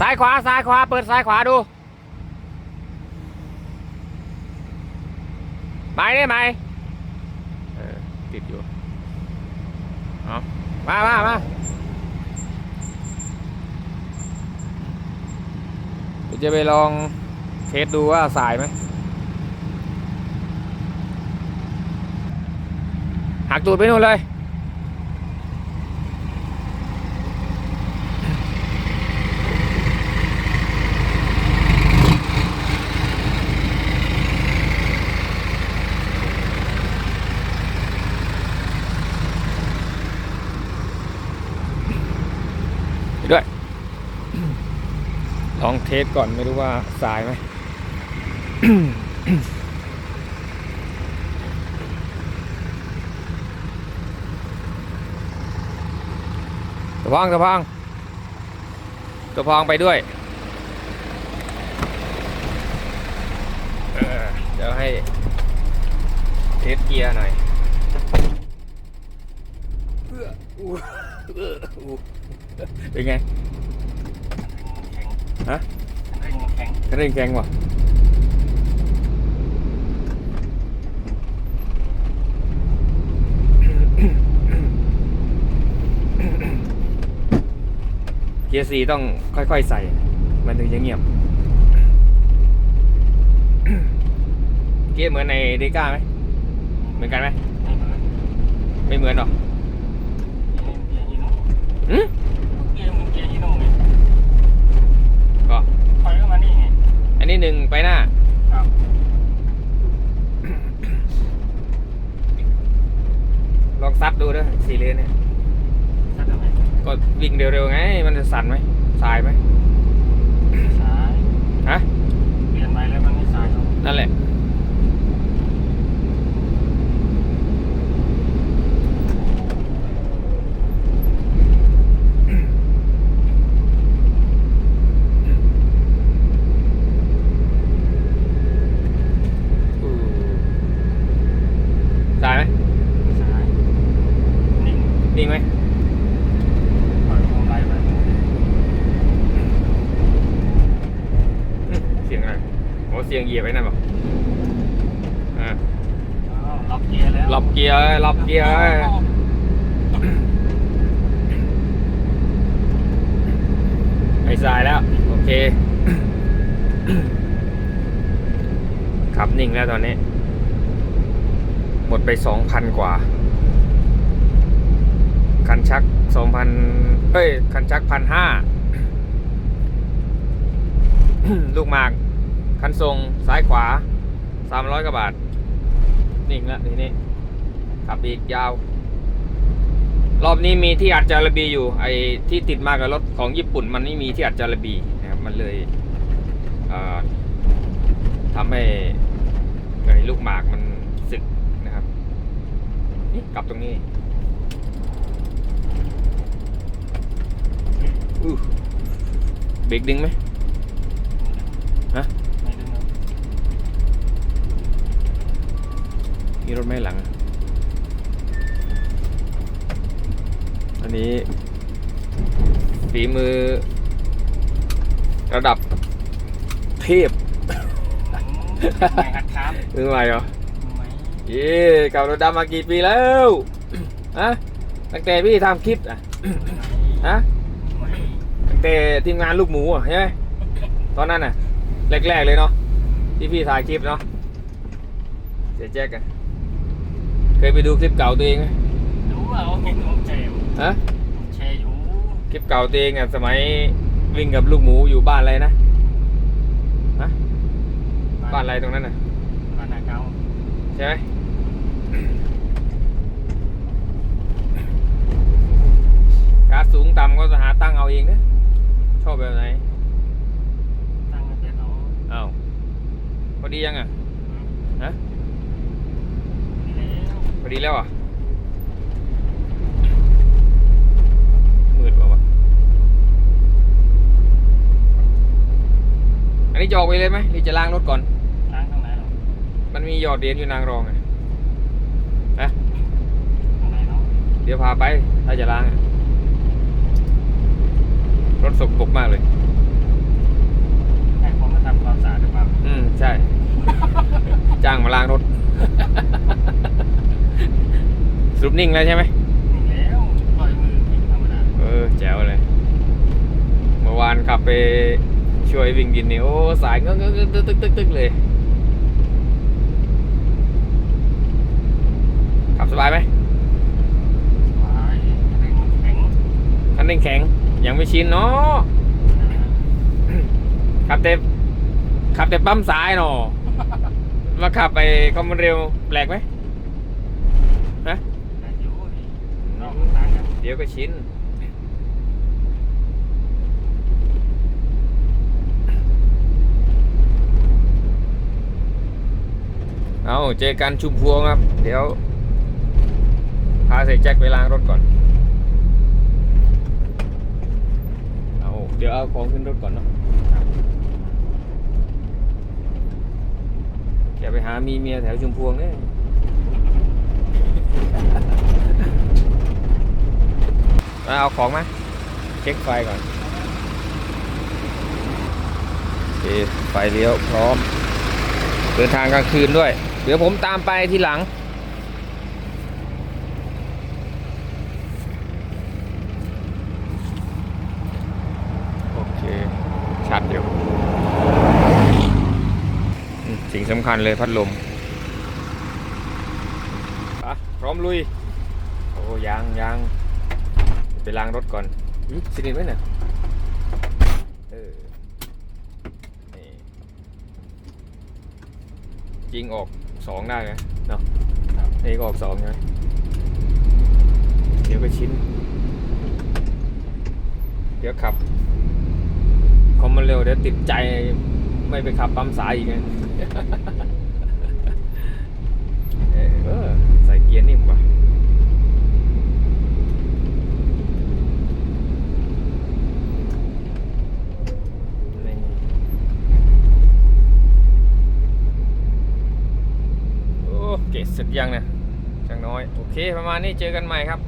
ซ้ายขวาซ้ายขวา เปิดซ้ายขวาดูไม้ได้ไหมเออติดอยู่เอามามามาเดี๋ยวจะไปลองเทสดูว่าสายไหมหักตูดไปนู่นเลย ลองเทสก่อนไม่รู้ว่าสายไหมตะพองตะพองตะพองไปด้วยเดี๋ยวให้เทสเกียร์หน่อยเอออู้เอื้ออู้เป็นไง ฮะเร่งแข็งเร่งแข็งว่ะเกียร์สี่ต้องค่อยๆใส่ มันถึงจะเงียบ เกียร์เหมือนในเดก้าไหม เหมือนกันไหม ไม่เหมือนหรอกเกียร์ฮีโน่หืมเกียร์เหมือนเกียร์ฮีโน่ไงก็ ถอยเข้ามานี่ไงอันนี้หนึ่งไปหน้า ครับลองซัดดูด้วยสี่เลนเนี่ยถ้าทำไมก็วิ่งเร็วๆไง มันจะสั่นไหมสายไหมสายฮะ เปลี่ยนไปแล้วมันไม่สายเขานั่นแหละ อืมสายไหม สายนิ่ง นิ่งไหม ถอยลงไล่ไป อืมเสียงอะไรโอ้เสียงเหยียบไว้นั่นป่ะอ่าอ้าวล็อกเกียร์แล้วล็อบเกียร์เอ้ยล็อบเกียร์เอ้ยไม่สายแล้ว โอเค ขับนิ่งแล้วตอนนี้ หมดไปสองพันกว่า คันชักสองพันเอ้ย คันชักพันห้าลูกหมาก คันทรงซ้ายขวาสามร้อยกว่าบาท นิ่งล้วทีนี้ขับอีกยาว รอบนี้มีที่อัดจาระบีอยู่ ไอ้ที่ติดมากับรถของญี่ปุ่น มันไม่มีที่อัดจาระบีนะครับมันเลยเอ่อทำให้ไอ้ลูกหมากมันสึกนะครับนี่กลับตรงนี้อู้เบรกดึงไหม ฮะ ไม่ดึงแล้ว มีรถ ไหมหลัง อันนี้ ฝีมือ ระดับเทพไม่หัดครับมือใหม่เหรอไม่เย้กับรถดำมากี่ปีแล้วฮะตั้งแต่พี่ทำคลิปอะฮะไม่ตั้งแต่ทีมงานลูกหมูอะใช่ไหมตอนนั้นอะแรกๆเลยเนาะที่พี่ถ่ายคลิปเนาะเสียแจ็คอะ เคยไปดูคลิปเก่าตัวเองไหมรู้ว่าเขาเห็นผมแชร์อยู่ฮะผมแชร์อยู่คลิปเก่าตัวเองอะสมัยวิ่งกับลูกหมูอยู่บ้านอะไรนะฮะบ้านอะไรตรงนั้นน่ะบ้านนาเก้าใช่ไหมการดสูงต่ำก็หาตั้งเอาเองนะชอบแบบไหนตั้งมาเป็นเอาอ้าวพอดียังอะ พอดีแล้วอะมืดปล่าวะอันนี้จะออกไปเลยไหมหรือจะล้างรถก่อน ล้างทางไหนหรอมันมีหยอดเดียนอยู่นางรองไงนะทางไหนเนาะเดี๋ยวพาไป ถ้าจะล้างรถสกปรกมากเลย ให้ผมมาทำความสะอาดหรือเปล่า อืม ใช่ จ้างมาล้างรถ รุปนิ่งแล้วใช่ไหมนี่แล้วปล่อยมือพลิกธรรมดาเออแจ๋วเลย เมื่อวานขับไปช่วยวิ่งดินนี่โอ้สายเงื้อตึกตึกตึกตึกเลยขับสบายไหมสบายแข็งแข็งคันเร่งแข็งยังไม่ชินเนาะขับแต่ขับแต่ปั๊มซ้ายเนาะมาขับไปความเร็วแปลกไหมฮะแต่อยู่นี่ นอกมันต่างกันเดี๋ยวก็ชินเอาเจอกันชุมพวงครับ เดี๋ยว พาใส่แจ็คไปล้างรถก่อน เอาเดี๋ยวเอาของขึ้นรถก่อนเนาะอย่าไปหามีเมียแถวชุมพวงเนี่ย มาเอาของมา เช็คไฟก่อนเคไฟเลี้ยวพร้อม เดินทางกลางคืนด้วย เดี๋ยวผมตามไปทีหลัง โอเค ชัดอยู่สิ่งสำคัญเลยพัดลมอะพร้อมลุย โอ้ยังยัง ไปล้างรถก่อนอื้อสนิทไหมเนี่ยเออนี่จริงออกสองได้ไหมเนาะนี่ก็ออกสองใช่ไหมเดี๋ยวก็ชิ้น เดี๋ยวขับคอมมันเร็วเดี๋ยวติดใจไม่ไปขับปั๊มสายอีกไงเออเออใส่เกียร์นิ่มกว่า นี่โอ้ เสร็จยังเนี่ยจังน้อย โอเค ประมาณนี้เจอกันใหม่ครับ